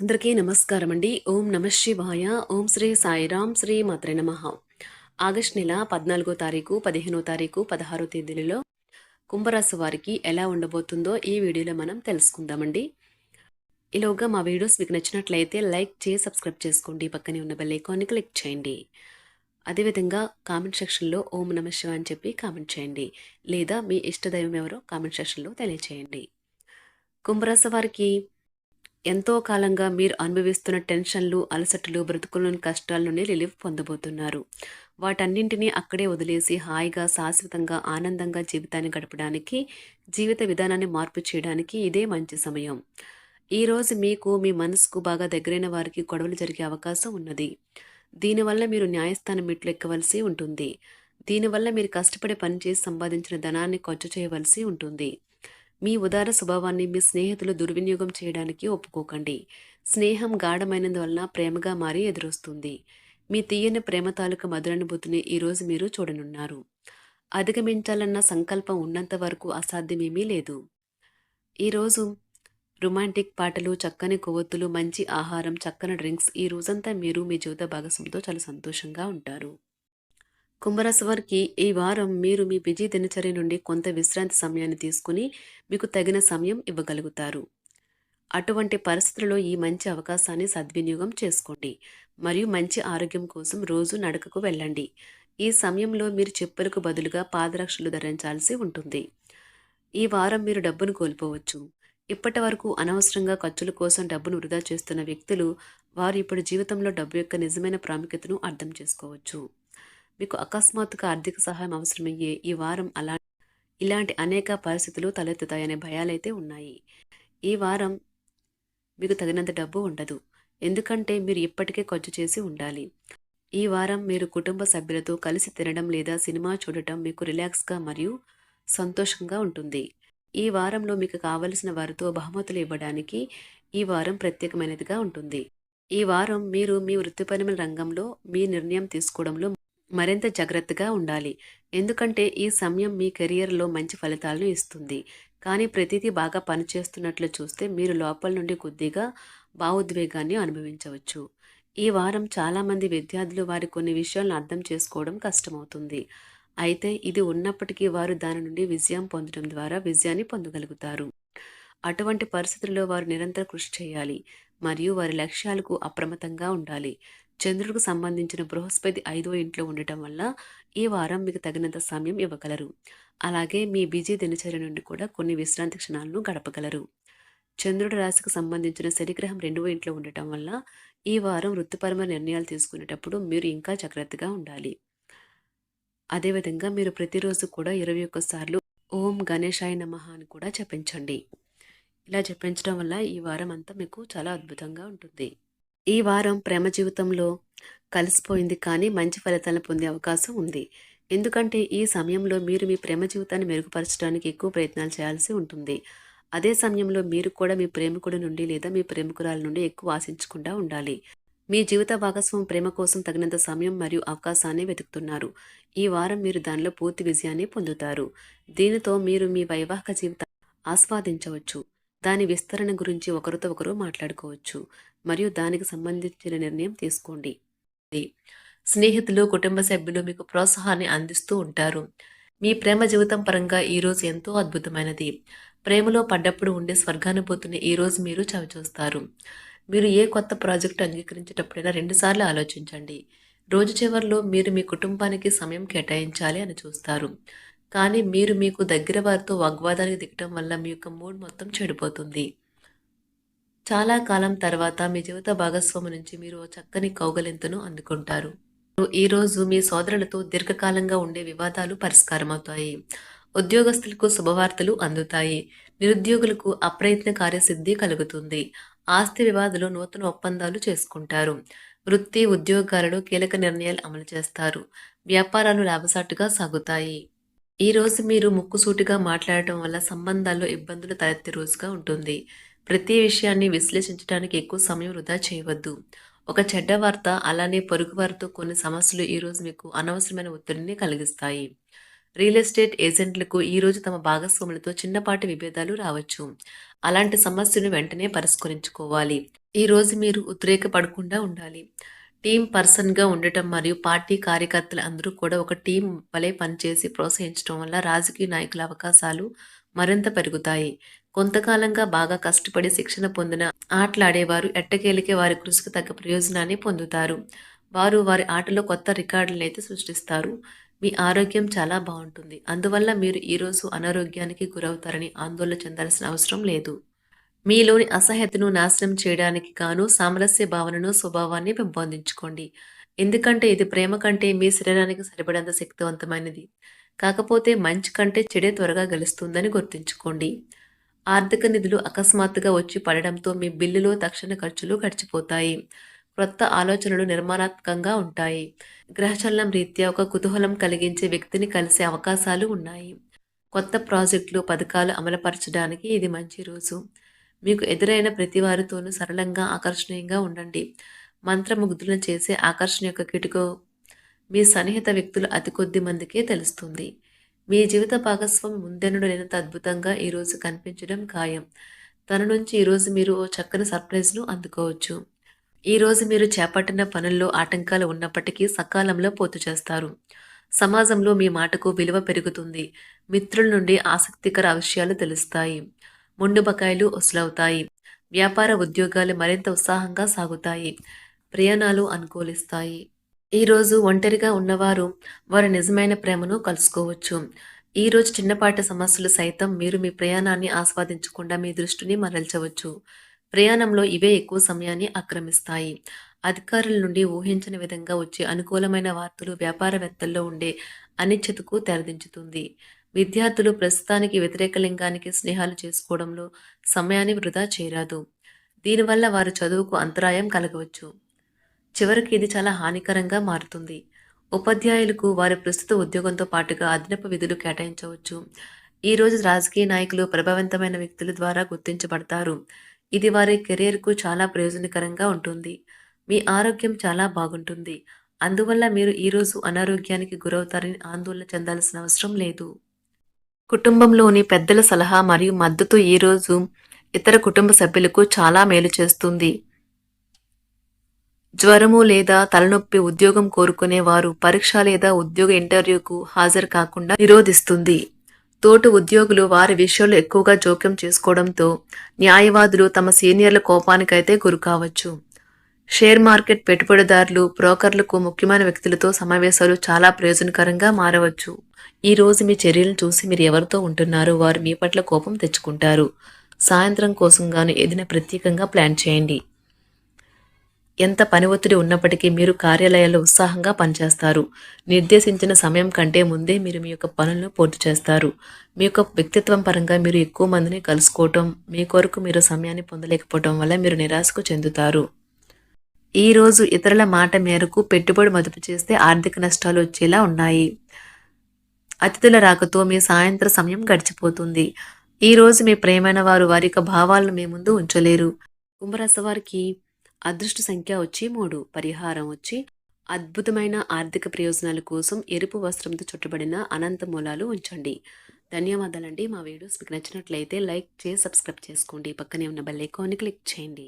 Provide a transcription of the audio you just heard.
అందరికీ నమస్కారం అండి ఓం నమ శివాయ. ఓం శ్రీ సాయిరామ్ శ్రీ మాత్రే నమ. ఆగస్ట్ నెల పద్నాలుగో తారీఖు పదిహేనో తారీఖు పదహారో తేదీలలో కుంభరాశి వారికి ఎలా ఉండబోతుందో ఈ వీడియోలో మనం తెలుసుకుందామండి. ఈలోగా మా వీడియోస్ మీకు నచ్చినట్లయితే లైక్ చేసి సబ్స్క్రైబ్ చేసుకోండి. పక్కనే ఉన్న బెల్ ఐకాన్ని క్లిక్ చేయండి. అదేవిధంగా కామెంట్ సెక్షన్లో ఓం నమ శివ అని చెప్పి కామెంట్ చేయండి. లేదా మీ ఇష్టదైవం ఎవరో కామెంట్ సెక్షన్లో తెలియచేయండి. కుంభరాశి వారికి ఎంతో కాలంగా మీరు అనుభవిస్తున్న టెన్షన్లు అలసటలు బ్రతుకులోని కష్టాల నుండి రిలీఫ్ పొందబోతున్నారు. వాటన్నింటినీ అక్కడే వదిలేసి హాయిగా శాశ్వతంగా ఆనందంగా జీవితాన్ని గడపడానికి జీవిత విధానాన్ని మార్పు చేయడానికి ఇదే మంచి సమయం. ఈరోజు మీకు మీ మనసుకు బాగా దగ్గరైన వారికి గొడవలు జరిగే అవకాశం ఉన్నది. దీనివల్ల మీరు న్యాయస్థానం మెట్లు ఎక్కవలసి ఉంటుంది. దీనివల్ల మీరు కష్టపడి పనిచేసి సంపాదించిన ధనాన్ని ఖర్చు చేయవలసి ఉంటుంది. మీ ఉదార స్వభావాన్ని మీ స్నేహితులు దుర్వినియోగం చేయడానికి ఒప్పుకోకండి. స్నేహం గాఢమైనందువలన ప్రేమగా మారి ఎదురొస్తుంది. మీ తీయని ప్రేమ తాలూకు మధురానుభూతిని ఈరోజు మీరు చూడనున్నారు. అధిగమించాలన్న సంకల్పం ఉన్నంత వరకు అసాధ్యమేమీ లేదు. ఈరోజు రొమాంటిక్ పాటలు చక్కని కొవ్వొత్తులు మంచి ఆహారం చక్కని డ్రింక్స్ ఈ రోజంతా మీరు మీ జీవిత భాగస్వామితో చాలా సంతోషంగా ఉంటారు. కుంభరాశి వారికి ఈ వారం మీరు మీ బిజీ దినచర్య నుండి కొంత విశ్రాంతి సమయాన్ని తీసుకుని మీకు తగిన సమయం ఇవ్వగలుగుతారు. అటువంటి పరిస్థితుల్లో ఈ మంచి అవకాశాన్ని సద్వినియోగం చేసుకోండి. మరియు మంచి ఆరోగ్యం కోసం రోజు నడకకు వెళ్ళండి. ఈ సమయంలో మీరు చెప్పులకు బదులుగా పాదరక్షలు ధరించాల్సి ఉంటుంది. ఈ వారం మీరు డబ్బును కోల్పోవచ్చు. ఇప్పటి వరకు అనవసరంగా ఖర్చుల కోసం డబ్బును వృధా చేస్తున్న వ్యక్తులు వారు ఇప్పుడు జీవితంలో డబ్బు యొక్క నిజమైన ప్రాముఖ్యతను అర్థం చేసుకోవచ్చు. మీకు అకస్మాత్తుగా ఆర్థిక సహాయం అవసరమయ్యే ఈ వారం అలా ఇలాంటి అనేక పరిస్థితులు తలెత్తుతాయనే భయాలైతే ఉన్నాయి. ఈ వారం మీకు తగినంత డబ్బు ఉండదు. ఎందుకంటే మీరు ఇప్పటికే ఖర్చు చేసి ఉండాలి. ఈ వారం మీరు కుటుంబ సభ్యులతో కలిసి తినడం లేదా సినిమా చూడటం మీకు రిలాక్స్గా మరియు సంతోషంగా ఉంటుంది. ఈ వారంలో మీకు కావలసిన వారితో బహుమతులు ఇవ్వడానికి ఈ వారం ప్రత్యేకమైనదిగా ఉంటుంది. ఈ వారం మీరు మీ వృత్తిపరమైన రంగంలో మీ నిర్ణయం తీసుకోవడంలో మరింత జాగ్రత్తగా ఉండాలి. ఎందుకంటే ఈ సమయం మీ కెరియర్లో మంచి ఫలితాలను ఇస్తుంది. కానీ ప్రతిదీ బాగా పనిచేస్తున్నట్లు చూస్తే మీరు లోపల నుండి కొద్దిగా భావోద్వేగాన్ని అనుభవించవచ్చు. ఈ వారం చాలామంది విద్యార్థులు వారి కొన్ని విషయాలను అర్థం చేసుకోవడం కష్టమవుతుంది. అయితే ఇది ఉన్నప్పటికీ వారు దాని నుండి విజయం పొందడం ద్వారా విజయాన్ని పొందగలుగుతారు. అటువంటి పరిస్థితుల్లో వారు నిరంతర కృషి చేయాలి. మరియు వారి లక్ష్యాలకు అప్రమత్తంగా ఉండాలి. చంద్రుడికి సంబంధించిన బృహస్పతి ఐదో ఇంట్లో ఉండటం వల్ల ఈ వారం మీకు తగినంత సమయం ఇవ్వగలరు. అలాగే మీ బిజీ దినచర్య నుండి కూడా కొన్ని విశ్రాంతి క్షణాలను గడపగలరు. చంద్రుడి రాశికి సంబంధించిన శనిగ్రహం రెండవ ఇంట్లో ఉండటం వల్ల ఈ వారం వృత్తిపరమైన నిర్ణయాలు తీసుకునేటప్పుడు మీరు ఇంకా జాగ్రత్తగా ఉండాలి. అదేవిధంగా మీరు ప్రతిరోజు కూడా ఇరవై ఒక్కసార్లు ఓం గణేశాయ నమ అని కూడా చెప్పించండి ఇలా చెప్పించడం వల్ల ఈ వారం అంతా మీకు చాలా అద్భుతంగా ఉంటుంది. ఈ వారం ప్రేమ జీవితంలో కలిసిపోయింది కానీ మంచి ఫలితాలను పొందే అవకాశం ఉంది. ఎందుకంటే ఈ సమయంలో మీరు మీ ప్రేమ జీవితాన్ని మెరుగుపరచడానికి ఎక్కువ ప్రయత్నాలు చేయాల్సి ఉంటుంది. అదే సమయంలో మీరు కూడా మీ ప్రేమికుడి నుండి లేదా మీ ప్రేమికురాల నుండి ఎక్కువ ఆశించకుండా ఉండాలి. మీ జీవిత భాగస్వామి ప్రేమ కోసం తగినంత సమయం మరియు అవకాశాన్ని వెతుకుతున్నారు. ఈ వారం మీరు దానిలో పూర్తి విజయాన్ని పొందుతారు. దీనితో మీరు మీ వైవాహిక జీవితాన్ని ఆస్వాదించవచ్చు. దాని విస్తరణ గురించి ఒకరితో ఒకరు మాట్లాడుకోవచ్చు. మరియు దానికి సంబంధించిన నిర్ణయం తీసుకోండి. స్నేహితులు కుటుంబ సభ్యులు మీకు ప్రోత్సాహాన్ని అందిస్తూ ఉంటారు. మీ ప్రేమ జీవితం పరంగా ఈరోజు ఎంతో అద్భుతమైనది. ప్రేమలో పడ్డప్పుడు ఉండే స్వర్గానుభూతిని ఈరోజు మీరు చవిచూస్తారు. మీరు ఏ కొత్త ప్రాజెక్టు అంగీకరించేటప్పుడైనా రెండుసార్లు ఆలోచించండి. రోజు చివరిలో మీరు మీ కుటుంబానికి సమయం కేటాయించాలి అని చూస్తారు. కానీ మీరు మీకు దగ్గర వారితో వాగ్వాదానికి దిగటం వల్ల మీ యొక్క మూడ్ మొత్తం చెడిపోతుంది. చాలా కాలం తర్వాత మీ జీవిత భాగస్వామి నుంచి మీరు చక్కని కౌగలింతను అందుకుంటారు. ఈరోజు మీ సోదరులతో దీర్ఘకాలంగా ఉండే వివాదాలు పరిష్కారమవుతాయి. ఉద్యోగస్తులకు శుభవార్తలు అందుతాయి. నిరుద్యోగులకు అప్రయత్న కార్యసిద్ధి కలుగుతుంది. ఆస్తి వివాదులు నూతన ఒప్పందాలు చేసుకుంటారు. వృత్తి ఉద్యోగాలలో కీలక నిర్ణయాలు అమలు చేస్తారు. వ్యాపారాలు లాభసాటుగా సాగుతాయి. ఈ రోజు మీరు ముక్కుసూటిగా మాట్లాడటం వల్ల సంబంధాల్లో ఇబ్బందులు తలెత్తే రోజుగా ఉంటుంది. ప్రతి విషయాన్ని విశ్లేషించడానికి ఎక్కువ సమయం వృధా చేయవద్దు. ఒక చెడ్డ వార్త అలానే పొరుగు వారితో కొన్ని సమస్యలు ఈరోజు మీకు అనవసరమైన ఒత్తిడిని కలిగిస్తాయి. రియల్ ఎస్టేట్ ఏజెంట్లకు ఈరోజు తమ భాగస్వాములతో చిన్నపాటి విభేదాలు రావచ్చు. అలాంటి సమస్యను వెంటనే పరిష్కరించుకోవాలి. ఈరోజు మీరు ఉద్రేకపడకుండా ఉండాలి. టీం పర్సన్గా ఉండటం మరియు పార్టీ కార్యకర్తలు అందరూ కూడా ఒక టీం వలె పనిచేసి ప్రోత్సహించడం వల్ల రాజకీయ నాయకుల అవకాశాలు మరింత పెరుగుతాయి. కొంతకాలంగా బాగా కష్టపడి శిక్షణ పొందిన ఆటలాడేవారు ఎట్టకేలికే వారి కృషికి తగ్గ ప్రయోజనాన్ని పొందుతారు. వారు వారి ఆటలో కొత్త రికార్డులను అయితే సృష్టిస్తారు. మీ ఆరోగ్యం చాలా బాగుంటుంది. అందువల్ల మీరు ఈరోజు అనారోగ్యానికి గురవుతారని ఆందోళన చెందాల్సిన అవసరం లేదు. మీలోని అసహ్యతను నాశనం చేయడానికి గాను సామరస్య భావనను స్వభావాన్ని పెంపొందించుకోండి. ఎందుకంటే ఇది ప్రేమ కంటే మీ శరీరానికి సరిపడేంత శక్తివంతమైనది. కాకపోతే మంచి కంటే చెడే త్వరగా గెలుస్తుందని గుర్తుంచుకోండి. ఆర్థిక నిధులు అకస్మాత్తుగా వచ్చి పడడంతో మీ బిల్లులో తక్షణ ఖర్చులు గడిచిపోతాయి. క్రొత్త ఆలోచనలు నిర్మాణాత్మకంగా ఉంటాయి. గ్రహచలనం రీత్యా ఒక కుతూహలం కలిగించే వ్యక్తిని కలిసే అవకాశాలు ఉన్నాయి. కొత్త ప్రాజెక్టులు పథకాలు అమలుపరచడానికి ఇది మంచి రోజు. మీకు ఎదురైన ప్రతి వారితోనూ సరళంగా ఆకర్షణీయంగా ఉండండి. మంత్రముగ్ధులను చేసే ఆకర్షణ యొక్క కిటుకో మీ సన్నిహిత వ్యక్తులు అతి కొద్ది మందికే తెలుస్తుంది. మీ జీవిత భాగస్వామి ముందెన్నడు లేనంత అద్భుతంగా ఈరోజు కనిపించడం ఖాయం. తన నుంచి ఈరోజు మీరు ఓ చక్కని సర్ప్రైజ్ను అందుకోవచ్చు. ఈరోజు మీరు చేపట్టిన పనుల్లో ఆటంకాలు ఉన్నప్పటికీ సకాలంలో పూర్తి చేస్తారు. సమాజంలో మీ మాటకు విలువ పెరుగుతుంది. మిత్రుల నుండి ఆసక్తికర విషయాలు తెలుస్తాయి. ముండు బకాయిలు వసూలవుతాయి వ్యాపార ఉద్యోగాలు మరింత ఉత్సాహంగా సాగుతాయి. ప్రయాణాలు అనుకూలిస్తాయి. ఈరోజు ఒంటరిగా ఉన్నవారు వారి నిజమైన ప్రేమను కలుసుకోవచ్చు. ఈరోజు చిన్నపాటి సమస్యలు సైతం మీరు మీ ప్రయాణాన్ని ఆస్వాదించకుండా మీ దృష్టిని మరల్చవచ్చు. ప్రయాణంలో ఇవే ఎక్కువ సమయాన్ని ఆక్రమిస్తాయి. అధికారుల నుండి ఊహించని విధంగా వచ్చే అనుకూలమైన వార్తలు వ్యాపారవేత్తల్లో ఉండే అనిశ్చితకు తెరదించుతుంది. విద్యార్థులు ప్రస్తుతానికి వ్యతిరేక లింగానికి స్నేహాలు చేసుకోవడంలో సమయాన్ని వృధా చేయరాదు. దీనివల్ల వారు చదువుకు అంతరాయం కలగవచ్చు. చివరికి ఇది చాలా హానికరంగా మారుతుంది. ఉపాధ్యాయులకు వారి ప్రస్తుత ఉద్యోగంతో పాటుగా అదనపు విధులు కేటాయించవచ్చు. ఈరోజు రాజకీయ నాయకులు ప్రభావవంతమైన వ్యక్తుల ద్వారా గుర్తించబడతారు. ఇది వారి కెరీర్కు చాలా ప్రయోజనకరంగా ఉంటుంది. మీ ఆరోగ్యం చాలా బాగుంటుంది. అందువల్ల మీరు ఈరోజు అనారోగ్యానికి గురవుతారని ఆందోళన చెందాల్సిన అవసరం లేదు. కుటుంబంలోని పెద్దల సలహా మరియు మద్దతు ఈరోజు ఇతర కుటుంబ సభ్యులకు చాలా మేలు చేస్తుంది. జ్వరము లేదా తలనొప్పి ఉద్యోగం కోరుకునే వారు పరీక్ష లేదా ఉద్యోగ ఇంటర్వ్యూకు హాజరు కాకుండా నిరోధిస్తుంది. తోటి ఉద్యోగులు వారి విషయంలో ఎక్కువగా జోక్యం చేసుకోవడంతో న్యాయవాదులు తమ సీనియర్ల కోపానికైతే గురి కావచ్చు. షేర్ మార్కెట్ పెట్టుబడిదారులు బ్రోకర్లకు ముఖ్యమైన వ్యక్తులతో సమావేశాలు చాలా ప్రయోజనకరంగా మారవచ్చు. ఈ రోజు మీ చర్యలను చూసి మీరు ఎవరితో ఉంటున్నారో వారు మీ పట్ల కోపం తెచ్చుకుంటారు. సాయంత్రం కోసం గాను ఏదైనా ప్రత్యేకంగా ప్లాన్ చేయండి. ఎంత పని ఒత్తిడి ఉన్నప్పటికీ మీరు కార్యాలయాల్లో ఉత్సాహంగా పనిచేస్తారు. నిర్దేశించిన సమయం కంటే ముందే మీరు మీ యొక్క పనులను పూర్తి చేస్తారు. మీ యొక్క వ్యక్తిత్వం పరంగా మీరు ఎక్కువ మందిని కలుసుకోవటం మీ కొరకు మీరు సమయాన్ని పొందలేకపోవటం వల్ల మీరు నిరాశకు చెందుతారు. ఈరోజు ఇతరుల మాట మేరకు పెట్టుబడి మదుపు చేస్తే ఆర్థిక నష్టాలు వచ్చేలా ఉన్నాయి. అతిథుల రాకతో మీ సాయంత్ర సమయం గడిచిపోతుంది. ఈ రోజు మీ ప్రేమైన వారు వారి యొక్క భావాలను మీ ముందు ఉంచలేరు. కుంభరాశి వారికి అదృష్ట సంఖ్య వచ్చి మూడు పరిహారం వచ్చి అద్భుతమైన ఆర్థిక ప్రయోజనాల కోసం ఎరుపు వస్త్రంతో చుట్టబడిన అనంత మూలాలు ఉంచండి. ధన్యవాదాలండి. మా వీడియోస్ మీకు నచ్చినట్లయితే లైక్ చేసి సబ్స్క్రైబ్ చేసుకోండి. పక్కనే ఉన్న బెల్ ఐకాన్ని క్లిక్ చేయండి.